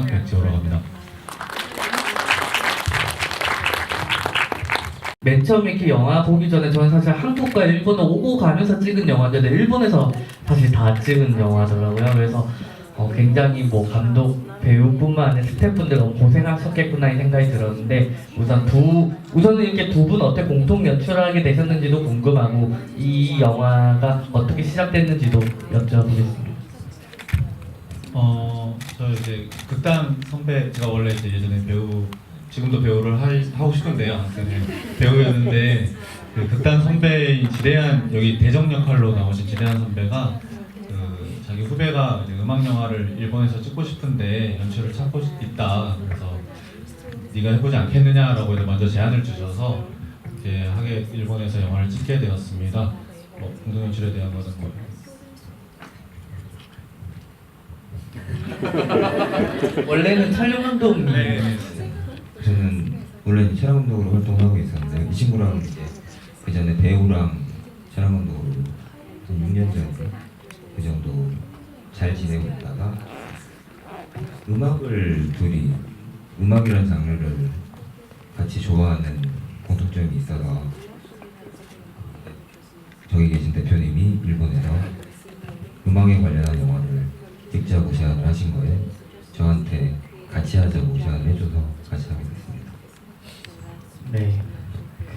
백지호라고 합니다. 맨 처음 이렇게 영화 보기 전에 저는 사실 한국과 일본을 오고 가면서 찍은 영화인데 일본에서 사실 다 찍은 영화더라고요. 그래서 어, 굉장히 뭐 감독 배우뿐만 아니라 스태프분들 너무 고생하셨겠구나 이 생각이 들었는데 우선 두 우선은 이렇게 두 분 어떻게 공통 연출하게 되셨는지도 궁금하고 이 영화가 어떻게 시작됐는지도 여쭤보겠습니다. 어, 저 이제 극단 선배 제가 원래 이제 예전에 배우 지금도 배우를 할, 하고 싶은데요. 그때 배우였는데 그 극단 선배인 지대한 여기 대정 역할로 나오신 지대한 선배가 그 자기 후배가 음악 영화를 일본에서 찍고 싶은데 연출을 찾고 있다. 그래서 네가 해보지 않겠느냐라고 먼저 제안을 주셔서 이제 하게 일본에서 영화를 찍게 되었습니다. 어, 공동 연출에 대한 거는 뭐 원래는 촬영 감독님 네. 저는 원래는 촬영 감독으로 활동하고 있었는데 이 친구랑 이제 그 전에 배우랑 촬영 감독으로 한 6년 전에 그 정도 잘 지내고 있다가 음악을 둘이 음악이라는 장르를 같이 좋아하는 공통점이 있어서 저기 계신 대표님이 일본에서 음악에 관련한 찍자고 제안을 하신 거에 저한테 같이 하자고 제안을 해줘서 같이 하게 됐습니다. 네.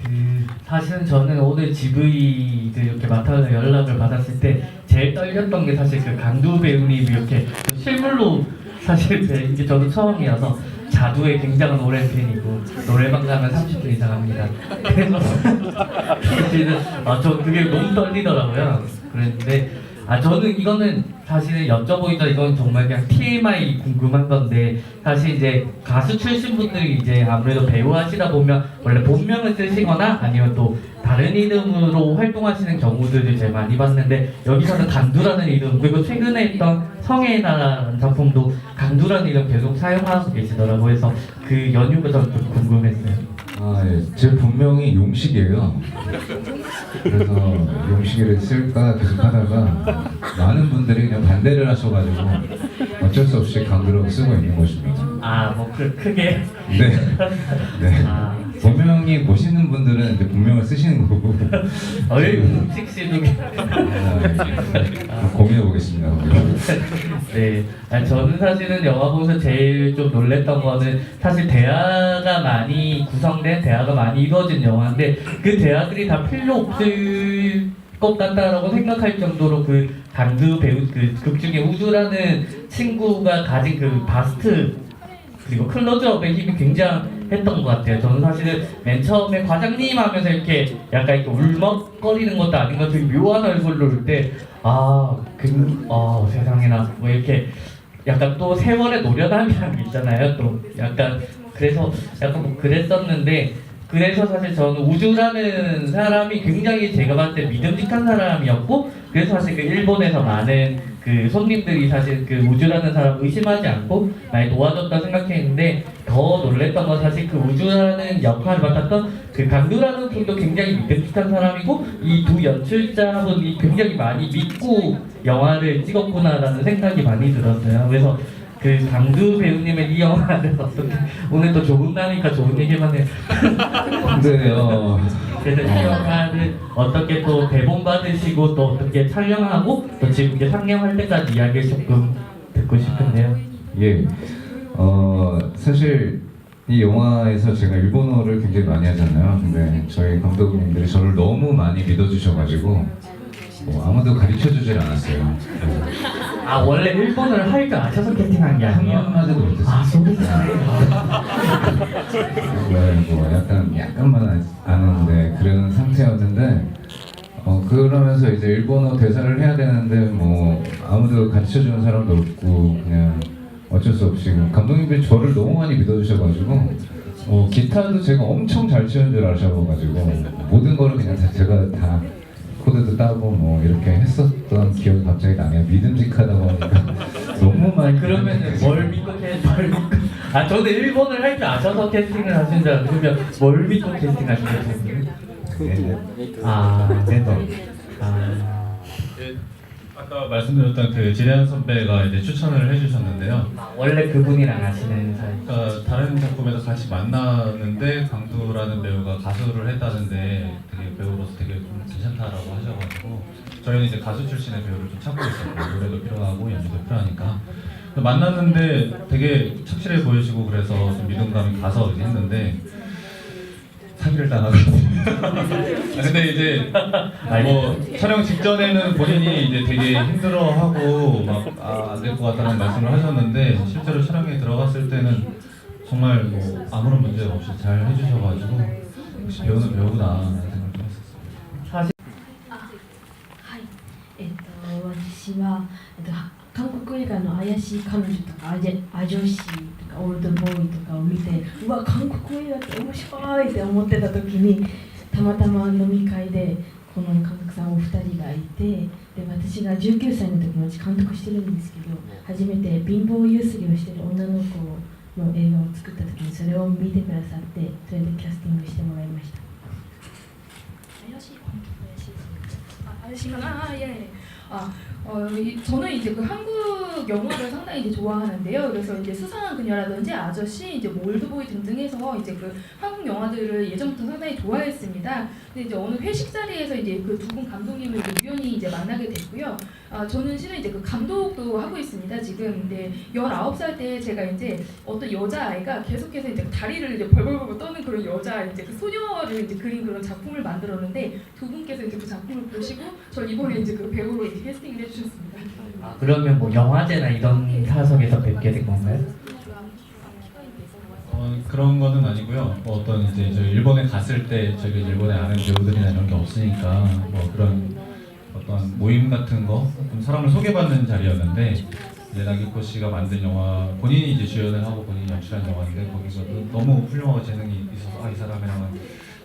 그 사실은 저는 오늘 GV들 이렇게 맡아서 연락을 받았을 때 제일 떨렸던 게 사실 그 강두 배우님이 이렇게 실물로 사실 뵌게 저도 처음이어서 자두의 굉장한 오랜 팬이고 노래방 가면 30분 이상 합니다. 그래서 아, 저 그게 너무 떨리더라고요. 그랬는데 아 저는 이거는 사실은 여쭤보기 전 이건 정말 그냥 TMI 궁금한 건데 사실 이제 가수 출신 분들이 이제 아무래도 배우 하시다 보면 원래 본명을 쓰시거나 아니면 또 다른 이름으로 활동하시는 경우들을 제일 많이 봤는데 여기서는 강두라는 이름 그리고 최근에 했던 성의 나라는 작품도 강두라는 이름 계속 사용하고 계시더라고요. 그래서 그 연유가 좀 궁금했어요. 아, 예. 제 본명이 용식이에요. 그래서 용식이를 쓸까 계속 하다가 많은 분들이 그냥 반대를 하셔가지고 어쩔 수 없이 강두라고 쓰고 있는 것입니다. 아뭐 크게 네. 네. 아 본명이 보시는 분들은 이제 본명을 쓰시는 거고. 어이 씨도 아, 예. 고민해 보겠습니다. 네, 아니, 저는 사실은 영화 보면서 제일 좀 놀랬던 거는 사실 대화가 많이 구성된 대화가 많이 이루어진 영화인데 그 대화들이 다 필요 없을 것 같다라고 생각할 정도로 그 강두 배우 그극 중에 우주라는 친구가 가진 그 바스트 그리고 클로즈업의 힘이 굉장 했던 것 같아요. 저는 사실은 맨 처음에 과장님 하면서 이렇게 약간 이렇게 울먹거리는 것도 아닌 것 되게 묘한 얼굴로 올 때, 아, 그, 아, 세상에나, 뭐 이렇게 약간 또 세월의 노련함이라는 게 있잖아요. 또 약간, 그래서 약간 뭐 그랬었는데, 그래서 사실 저는 우주라는 사람이 굉장히 제가 봤을 때 믿음직한 사람이었고, 그래서 사실 그 일본에서 많은 그 손님들이 사실 그 우주라는 사람 의심하지 않고 많이 도와줬다 생각했는데 더 놀랬던 건 사실 그 우주라는 역할을 맡았던 그 강두라는 분도 굉장히 믿음직한 사람이고 이 두 연출자분이 굉장히 많이 믿고 영화를 찍었구나라는 생각이 많이 들었어요. 그래서 그 강두 배우님의 이 영화를 어떻게 오늘 또 좋은 날이니까 좋은 얘기만 해요. 근데 어, 그래서 이 영화를 어떻게 또 대본 받으시고 또 어떻게 촬영하고 또 지금 이제 상영할 때까지 이야기를 조금 듣고 싶은데요. 예. 어, 사실 이 영화에서 제가 일본어를 굉장히 많이 하잖아요. 근데 저희 감독님들이 저를 너무 많이 믿어주셔가지고 뭐 아무도 가르쳐주질 않았어요. 아 원래 일본어를 할줄 아셔서 캐스팅한 게한 아니에요? 아 소리 네, 뭐 약간 약간만 아- 아는데 그런 상태였는데 어 그러면서 이제 일본어 대사를 해야 되는데 뭐 아무도 가르쳐 주는 사람도 없고 그냥 어쩔 수 없이 감독님들이 저를 너무 많이 믿어주셔가지고 어 기타도 제가 엄청 잘 치는 줄 아셔가지고 모든 거를 그냥 다 제가 다 코드도 따고 뭐 이렇게 했었던 기억이 갑자기 나네요. 믿음직하다 보니까. 너무 많이 그러면은 뭘 믿고 캐, 뭘 믿고 아 저는 일본어를 할줄 아셔서 캐스팅을 하신 줄 알았는데 그러면 뭘 믿고 캐스팅 하신 거예요? 네, 아. 네. 아 예, 아, 아까 말씀드렸던 그 지레한 선배가 이제 추천을 해주셨는데요. 아, 원래 그분이랑 아시는 사이. 그러니까 다른 작품에서 같이 만나는데 강두라는 배우가 가수를 했다는데 되게 배우로서 되게 좀 괜찮다라고 하셔가지고 저희는 이제 가수 출신의 배우를 좀 찾고 있었고 노래도 필요하고 연주도 필요하니까 만났는데 되게 착실해 보이시고 그래서 좀 믿음감이 가서 이제 했는데 사기를. 아, 근데 이제 뭐 촬영 직전에는 본인이 이제 되게 힘들어하고 막안될 것 같다는 말씀을 하셨는데 실제로 촬영에 들어갔을 때는 정말 뭐 아무런 문제 없이 잘 해주셔가지고 역시 배우는 배우구나 생각을 했었어요. 私は、えっと、韓国映画の怪しい彼女とかアジア女子とかオールドボーイとかを見てうわ韓国映画って面白いって思ってた時にたまたま飲み会でこの監督さんお二人がいてで私が19歳の時もうち監督してるんですけど初めて貧乏ゆすりをしてる女の子の映画を作った時にそれを見てくださってそれでキャスティングしてもらいました。怪しい怪しいあ怪しいかな。あいやいや。 아, 어, 이- 저는 이제 그 한국 영화를 상당히 이제 좋아하는데요. 그래서 이제 수상한 그녀라든지 아저씨, 이제 뭐 올드보이 등등 해서 이제 그 한국 영화들을 예전부터 상당히 좋아했습니다. 근데 이제 어느 회식 자리에서 이제 그 두 분 감독님을 우연히 이제 만나게 됐고요. 아, 저는 실은 이제 그 감독도 하고 있습니다. 지금 근데 19살 때 제가 이제 어떤 여자 아이가 계속해서 이제 다리를 이제 벌벌벌 떠는 그런 여자 이제 그 소녀를 이제 그린 그런 작품을 만들었는데 두 분께서 이제 그 작품을 보시고 저 이번에 이제 그 배우로 이제 캐스팅을 해주셨습니다. 아, 그러면 뭐 영화제나 이런 사석에서 뵙게 된 건가요? 어, 그런 거는 아니고요. 뭐 어떤 이제 저희 일본에 갔을 때 저희 일본에 아는 배우들이나 이런 게 없으니까 뭐 그런 어떤 모임 같은 거, 좀 사람을 소개받는 자리였는데 이제 나기코 씨가 만든 영화 본인이 이제 주연을 하고 본인이 연출한 영화인데 거기서 너무 훌륭하고 재능이 있어서 아, 이 사람이랑은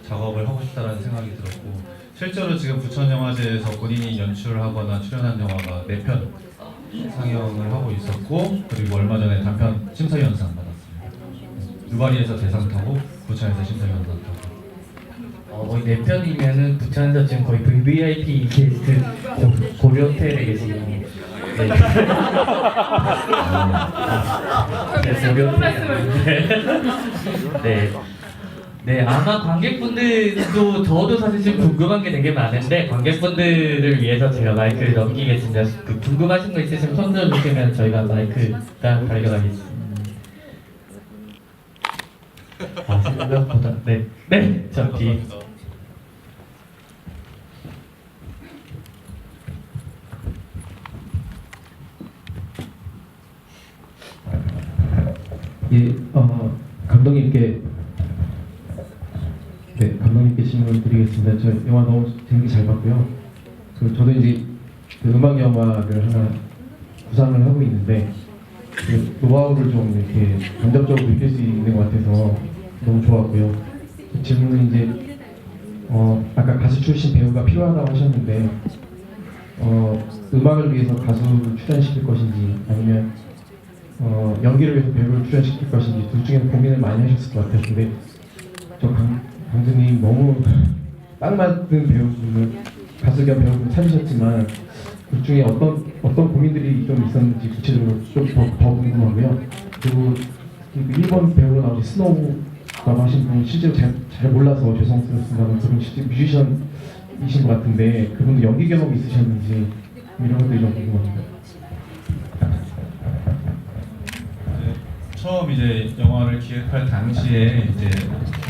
작업을 하고 싶다라는 생각이 들었고 실제로 지금 부천 영화제에서 본인이 연출하거나 출연한 영화가 네 편 상영을 하고 있었고 그리고 얼마 전에 단편 심사위원상 받았습니다. 누바리에서 대상 타고 부천에서 심사위원상 타고 어, 거의 네 편이면은 부천에서 지금 거의 VVIP 게스트 고- 고려 호텔에 계시는 네. 네, 고려 호텔에 네. 네, 아마 관객분들도 저도 사실 지금 궁금한 게 되게 많은데 관객분들을 위해서 제가 마이크를 넘기겠습니다. 그 궁금하신 거 있으시면 손 들어주시면 저희가 마이크 딱 달려가겠습니다. 아, 생각보다 네, 네, 저 뒤. 예, 어, 감독님께 네, 감독님께 질문을 드리겠습니다. 저 영화 너무 재밌게 잘 봤고요. 그 저도 이제 그 음악 영화를 하나 구상을 하고 있는데 그 노하우를 좀 이렇게 간접적으로 느낄 수 있는 것 같아서 너무 좋았고요. 그 질문은 이제 어, 아까 가수 출신 배우가 필요하다고 하셨는데 어, 음악을 위해서 가수를 출연시킬 것인지 아니면 어, 연기를 위해서 배우를 출연시킬 것인지 둘 중에 고민을 많이 하셨을 것 같아요. 근데 저 강, 강수님 너무 딱 맞는 배우분을 가수 겸 배우분 찾으셨지만 둘 중에 어떤 어떤 고민들이 좀 있었는지 구체적으로 좀더 더 궁금하고요. 그리고 그 일본 배우로 나오신 스노우라고 하신 분은 실제로 잘, 잘 몰라서 죄송스럽습니다만 그분 실제 뮤지션이신 것 같은데 그분도 연기 경험이 있으셨는지 이런 것들이 좀 궁금합니다. 처음 이제 영화를 기획할 당시에 이제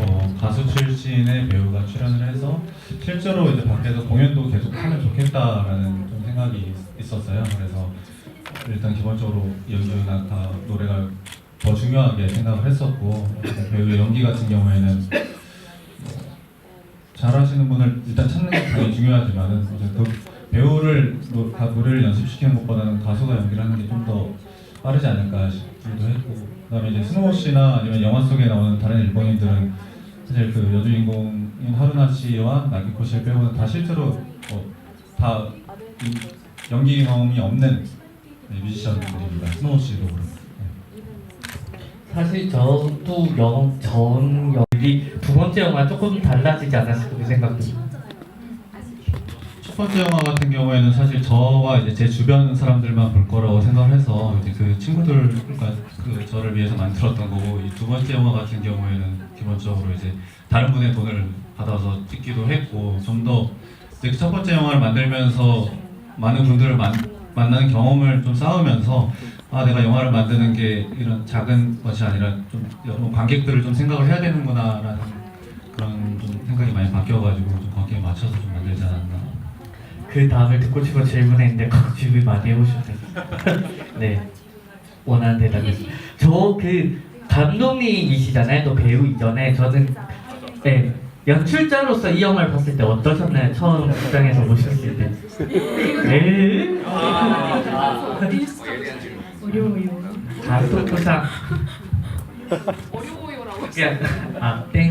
어, 가수 출신의 배우가 출연을 해서 실제로 이제 밖에서 공연도 계속 하면 좋겠다라는 좀 생각이 있- 있었어요. 그래서 일단 기본적으로 연주나 다 노래가 더 중요하게 생각을 했었고 배우의 연기 같은 경우에는 잘하시는 분을 일단 찾는 게 당연히 중요하지만은 그 배우를 노래를 연습시키는 것보다는 가수가 연기를 하는 게 좀 더 빠르지 않을까 싶기도 했고 그다음에 이제 스노우 씨나 아니면 영화 속에 나오는 다른 일본인들은 사실 그 여주인공인 하루나 씨와 나기코 씨를 빼고는 다 실제로 어, 다 이- 연기 경험이 없는 네, 뮤지션들입니다. 스노우 씨도 그렇고. 네. 사실 저도 영, 전 연기 두 번째 영화 조금 달라지지 않았을까 그 생각도. 첫 번째 영화 같은 경우에는 사실 저와 이제 제 주변 사람들만 볼 거라고 생각을 해서 이제 그 친구들과 그 저를 위해서 만들었던 거고 이 두 번째 영화 같은 경우에는 기본적으로 이제 다른 분의 돈을 받아서 찍기도 했고 좀 더 이제 첫 번째 영화를 만들면서 많은 분들을 만, 만나는 경험을 좀 쌓으면서 아 내가 영화를 만드는 게 이런 작은 것이 아니라 좀 여러 관객들을 좀 생각을 해야 되는구나라는 그런 좀 생각이 많이 바뀌어가지고 좀 거기에 맞춰서 좀 만들지 않았나 그 다음을 듣고 싶어 질문했는데 질문 많이 해오셨네요. 네. 원하는 대답이었습니다. 저그 감독님이시잖아요. 또 배우 이전에 저는 네. 연출자로서 이 영화를 봤을 때 어떠셨나요? 처음 극장에서 보셨을 때. 네. 어려워요. 감독상. 어려워요라고 아 땡.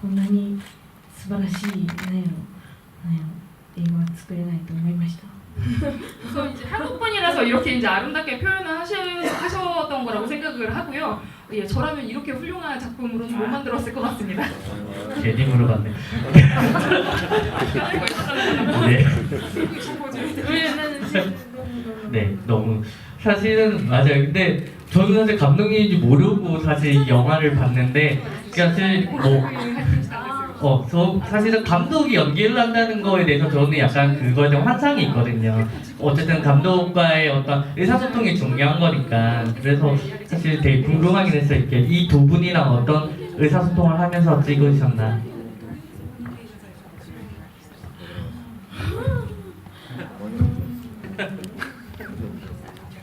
こんなに素晴らしい何やろ何やろ映画は作れないと思いました 우선 이제 한국 분이라서 이렇게 이제 아름답게 표현을 하시, 하셨던 거라고 생각을 하고요. 예, 저라면 이렇게 훌륭한 작품으로는 못 만들었을 것 같습니다. 괜히 물어봤네. 네. 네, 너무 사실은 맞아요. 근데 저는 사실 감독님인지 모르고 사실 이 영화를 봤는데 사실 뭐 어, 저 사실은 감독이 연기를 한다는 거에 대해서 저는 약간 그거에 대한 환상이 있거든요. 어쨌든 감독과의 어떤 의사소통이 중요한 거니까. 그래서 사실 되게 궁금하긴 했어요. 이렇게 이 두 분이랑 어떤 의사소통을 하면서 찍으셨나.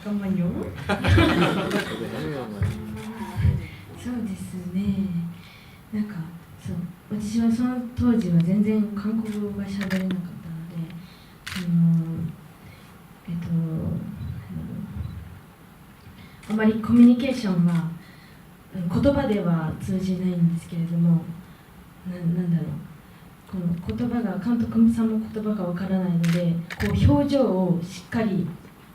잠깐만요. 私はその当時は全然韓国語が喋れなかったので、あのえっとあまりコミュニケーションは言葉では通じないんですけれども、ななんだろう。この言葉が監督さんも言葉がわからないのでこう表情をしっかり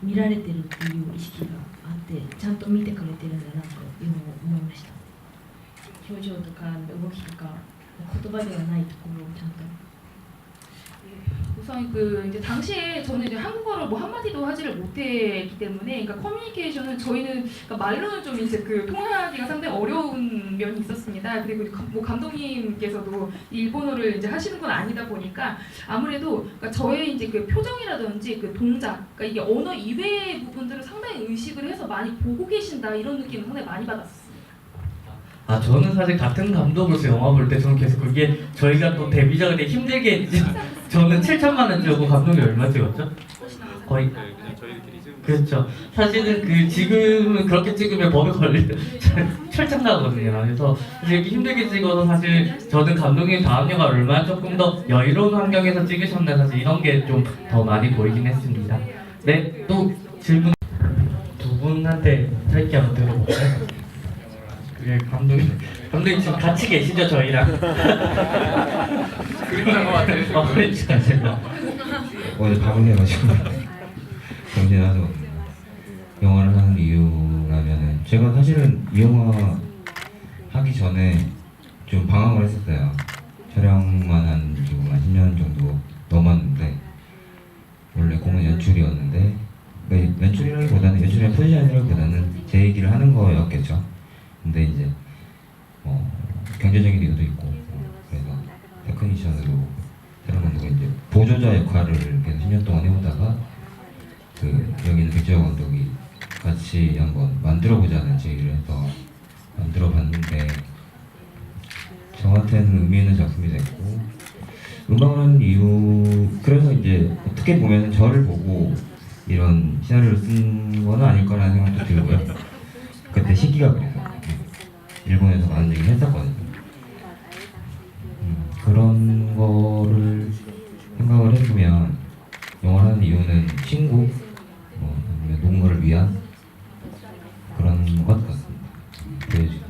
見られてるっていう意識があってちゃんと見てくれてるんだなというのを思いました表情とか動きとか 고도발이 하나 있고 잠깐. 우선 그 이제 당시에 저는 이제 한국어를 뭐 한마디도 하지를 못했기 때문에 그러니까 커뮤니케이션은 저희는 그러니까 말로는 좀 이제 그 통하기가 상당히 어려운 면이 있었습니다. 그리고 뭐 감독님께서도 일본어를 이제 하시는 건 아니다 보니까 아무래도 그러니까 저의 이제 그 표정이라든지 그 동작, 그러니까 이게 언어 이외의 부분들을 상당히 의식을 해서 많이 보고 계신다 이런 느낌을 상당히 많이 받았어요. 아 저는 사실 같은 감독으로서 영화 볼 때 저는 계속 그게 저희가 또 데뷔작을 되게 힘들게 저는 7천만 원 주고 감독이 얼마 찍었죠? 거의 그렇죠. 사실은 그 지금은 그렇게 찍으면 법에 걸릴 철창 나거든요. 그래서 사실 이렇게 힘들게 찍어서 사실 저는 감독님 다음 영화 얼마나 조금 더 여유로운 환경에서 찍으셨나 사실 이런 게 좀 더 많이 보이긴 했습니다. 네, 또 질문 두 분한테 짧게 한번 들어볼까요? 그게 감독님 감독님 지금 같이 계시죠 저희랑? 그리고 나것 같아요. 어, 그렇죠. 제가. 어제 밥을 해가지고 정신하죠. 영화를 하는 이유라면은 제가 사실은 이 영화 하기 전에 좀 방황을 했었어요. 촬영만 한 지금 한 10년 정도 넘었는데 원래 공은 연출이었는데 그 연출이라기보다는 연출의 포지션이라기보다는 제 얘기를 하는 거였겠죠. 근데 이제 어, 경제적인 이유도 있고 어, 그래서 테크니션으로 새로운 감독은 이제 보조자 역할을 계속 10년 동안 해오다가 그 여기 있는 백지영 감독이 같이 한번 만들어보자는 제의를 해서 만들어봤는데 저한테는 의미 있는 작품이 됐고 음악하는 이유 그래서 이제 어떻게 보면 저를 보고 이런 시나리오를 쓴 건 아닐 거라는 생각도 들고요. 그때 시기가 그래서 일본에서 많은 얘기를 했었거든요. 음, 그런 거를 생각을 해보면 영화를 하는 이유는 친구, 뭐, 아니면 농구를 위한 그런 것 같습니다. 보여주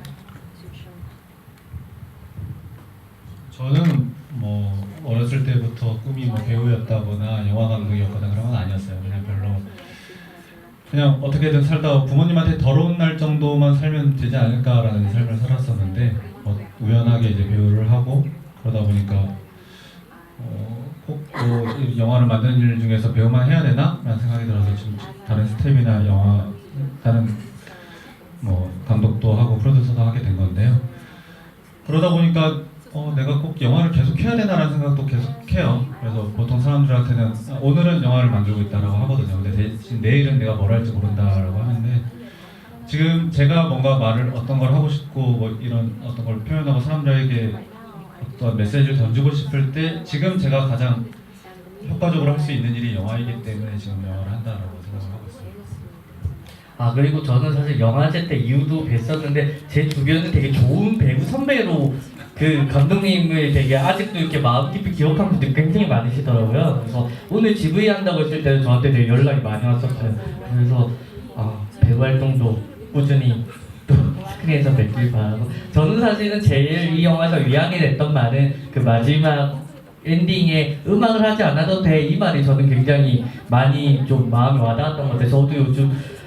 저는 뭐 어렸을 때부터 꿈이 뭐 배우였다거나 영화 감독이었거나 그런 건 아니었어요. 그냥 어떻게든 살다 부모님한테 더러운 날 정도만 살면 되지 않을까라는 삶을 살았었는데 어, 우연하게 이제 배우를 하고 그러다 보니까 어, 꼭또 영화를 만드는 일 중에서 배우만 해야 되나? 라는 생각이 들어서 지금 다른 스텝이나 영화 다른 뭐 감독도 하고 프로듀서도 하게 된 건데요. 그러다 보니까 어, 내가 꼭 영화를 계속 해야 되나라는 생각도 계속 해요. 그래서 보통 사람들한테는 아, 오늘은 영화를 만들고 있다라고 하거든요. 근데 대신 내일은 내가 뭘 할지 모른다라고 하는데 지금 제가 뭔가 말을 어떤 걸 하고 싶고 뭐 이런 어떤 걸 표현하고 사람들에게 어떤 메시지를 던지고 싶을 때 지금 제가 가장 효과적으로 할 수 있는 일이 영화이기 때문에 지금 영화를 한다라고. 아 그리고 저는 사실 영화제 때 이후도 뵀었는데 제 주변은 되게 좋은 배우 선배로 그 감독님을 되게 아직도 이렇게 마음 깊이 기억하는 분들이 굉장히 많으시더라고요. 그래서 오늘 GV 한다고 했을 때는 저한테 되게 연락이 많이 왔었어요. 그래서 아, 배우 활동도 꾸준히 또 스크린에서 뵙길 바라고 저는 사실은 제일 이 영화에서 위안이 됐던 말은 그 마지막 엔딩에 음악을 하지 않아도 돼 이 말이 저는 굉장히 많이 좀 마음에 와닿았던 것 같아요. 저도 요즘 하,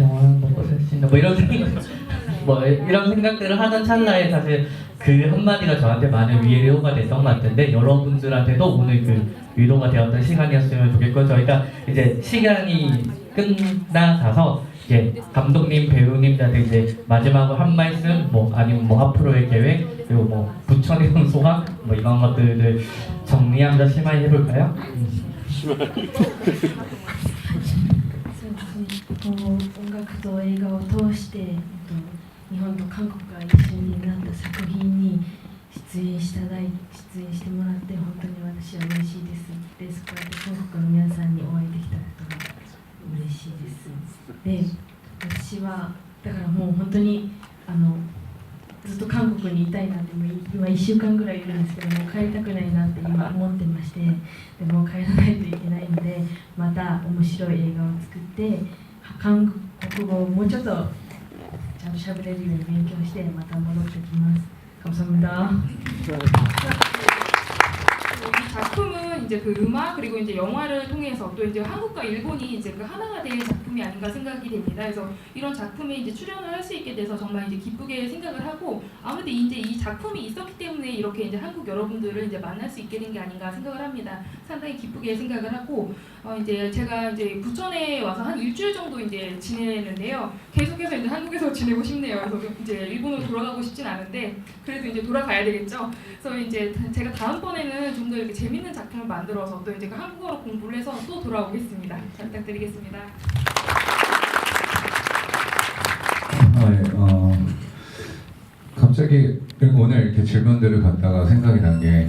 영원한 먹고 살신다 뭐 이런 생각 뭐 이런 생각들을 하는 찰나에 사실 그 한마디가 저한테 많은 위로가 됐던 것 같은데 여러분들한테도 오늘 그 위로가 되었던 시간이었으면 좋겠고 저희가 이제 시간이 끝나가서 이제 감독님 배우님들한테 이제 마지막으로 한 말씀 뭐 아니면 뭐 앞으로의 계획 그리고 뭐 부천의 소감 뭐 이런 것들을 정리하면서 심하게 해볼까요? 심하게 こう音楽と映画を通して、えっと、日本と韓国が一緒になった作品に出演しただい出演してもらって本当に私は嬉しいです。ですこうやって韓国の皆さんにお会いできたことが嬉しいです。で私はだからもう本当にあのずっと韓国にいたいなって今1週間ぐらいいるんですけども帰りたくないなって今思ってましてでも帰らないといけないのでまた面白い映画を作って韓国語をもうちょっとちゃんと喋れるように勉強してまた戻ってきます。 감사합니다. 이 작품은 이제 그 음악 그리고 이제 영화를 통해서 또 이제 한국과 일본이 이제 그 하나가 된 작품이 아닌가 생각이 됩니다. 그래서 이런 작품에 이제 출연을 할 수 있게 돼서 정말 이제 기쁘게 생각을 하고 아무래도 이제 이 작품이 있었기 때문에 이렇게 이제 한국 여러분들을 이제 만날 수 있게 된 게 아닌가 생각을 합니다. 상당히 기쁘게 생각을 하고 어 이제 제가 이제 부천에 와서 한 일주일 정도 이제 지내는데요. 계속해서 이제 한국에서 지내고 싶네요. 그래서 이제 일본으로 돌아가고 싶진 않은데 그래도 이제 돌아가야 되겠죠. 그래서 이제 제가 다음번에는 좀더 이렇게 재밌는 작품을 만들어서 또 이제 그 한국어로 공부를 해서 또 돌아오겠습니다. 잘 부탁드리겠습니다. 아, 예, 어, 갑자기 오늘 이렇게 질문들을 갖다가 생각이 난 게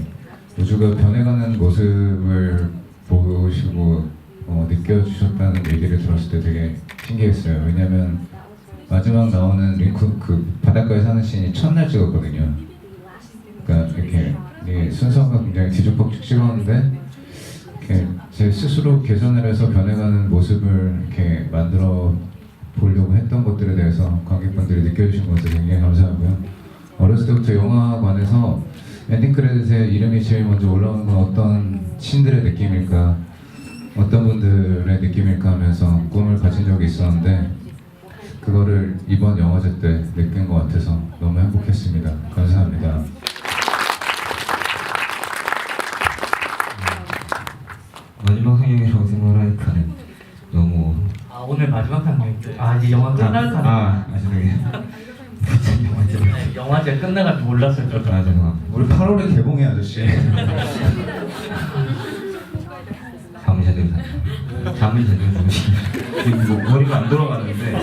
우주가 변해가는 모습을 보시고 어, 느껴주셨다는 얘기를 들었을 때 되게 신기했어요. 왜냐면 마지막 나오는 링크 그 바닷가에 사는 씬이 첫날 찍었거든요. 그러니까 이렇게 이게 순서가 굉장히 뒤죽박죽 찍었는데 이렇게 제 스스로 개선을 해서 변해가는 모습을 이렇게 만들어 보려고 했던 것들에 대해서 관객분들이 느껴주신 것들 굉장히 감사하고요. 어렸을 때부터 영화관에서 엔딩 크레딧에 이름이 제일 먼저 올라오는 건 어떤 신들의 느낌일까, 어떤 분들의 느낌일까 하면서 꿈을 가진 적이 있었는데 그거를 이번 영화제 때 느낀 것 같아서 너무 행복했습니다. 감사합니다. 마지막 상영이라고 생각을 하니까는 너무 아 오늘 마지막 상영인데 아 이제 영화 끝날 까 아, 아 죄송해요. 영화제. 네, 영화제 끝나갈 줄아 죄송합니다. 우리 8월에 개봉해 아저씨. 잠을 제대로 잤 잠을 제대로 뭐 머리가 안 돌아가는데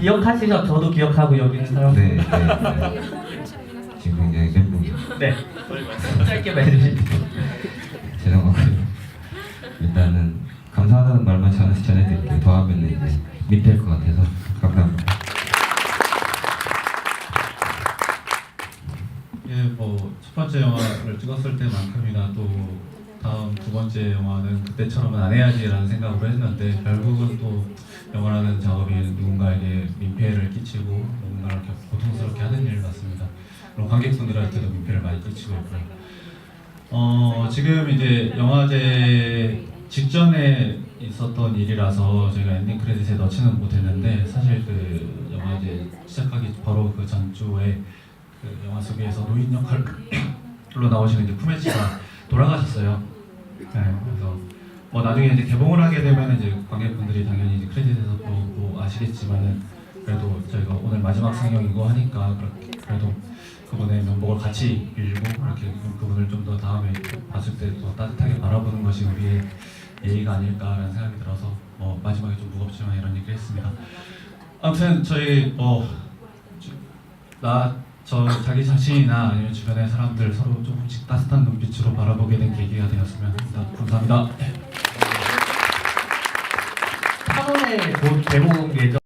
기억하시죠? 저도 기억하고 여기 있는 사람 네, 네, 네. 지금 굉장히 멘붕이 네 짧게 말해주시죠 죄송하고요. 일단은 감사하다는 말만 전, 전해드릴게요. 더 하면 이제 민폐일 것 같아서 감사합니다. 예, 뭐 첫 번째 영화를 찍었을 때만큼이나 또 다음 두 번째 영화는 그때처럼은 안 해야지라는 생각으로 했는데 결국은 또 영화라는 작업이 누군가에게 민폐를 끼치고 누군가를 고통스럽게 하는 일 같습니다. 물론 관객분들한테도 민폐를 많이 끼치고 있고요. 어, 지금 이제 영화제 직전에 있었던 일이라서 저희가 엔딩 크레딧에 넣지는 못했는데 사실 그 영화제 시작하기 바로 그 전주에 그 영화 속에서 노인 역할로 나오시는 이제 쿠메 씨가 돌아가셨어요. 네, 그래서 뭐 나중에 이제 개봉을 하게 되면 이제 관객분들이 당연히 이제 크레딧에서 보고 아시겠지만은 그래도 저희가 오늘 마지막 상영이고 하니까 그래도 그분의 면목을 같이 빌고 이렇게 그- 그분을 좀 더 다음에 봤을 때 더 따뜻하게 바라보는 것이 우리의 예의가 아닐까라는 생각이 들어서 뭐 마지막에 좀 무겁지만 이런 얘기를 했습니다. 아무튼 저희 뭐나저 자기 자신이나 아니면 주변의 사람들 서로 조금씩 따뜻한 눈빛으로 바라보게 된 계기가 되었으면 합니다. 감사합니다. 8월에 곧 개봉 예정.